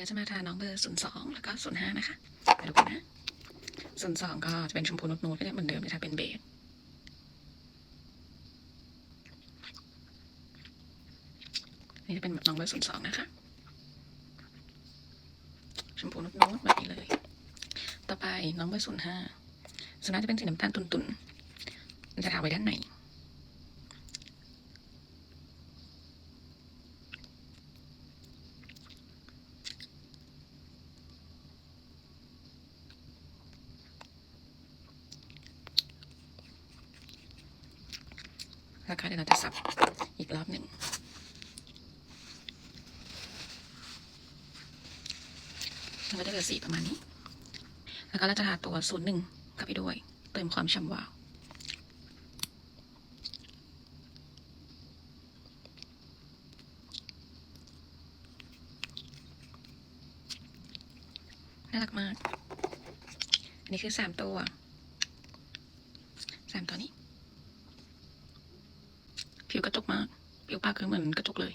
ก็จะมาทาน้องเบอร์ศูนย์สองแล้วก็ศูนย์ห้านะคะไปดูกันนะศูนย์สองก็จะเป็นชมพูนุดๆก็จะเหมือนเดิมจะเป็นเบจนี่จะเป็นแบบน้องเบอร์ศูนย์สองนะคะชมพูนุดๆแบบนี้เลย ต่อไปน้องเบอร์ศูนย์ห้าส่วนน่าจะเป็นสีน้ำตาลตุ่นๆจะทาไว้ด้านใน แล้วก็เดี๋ยวเราจะสับอีกรอบหนึ่งมันก็จะเหลือสีประมาณนี้ แล้วก็เราจะทาตัวศูนย์หนึ่งเข้าไปด้วย เติมความฉ่ำวาว น่ารักมาก อันนี้คือสามตัว สามตัวนี้ ผิว กระจกมากผิวปากคือเหมือนกระจกเลย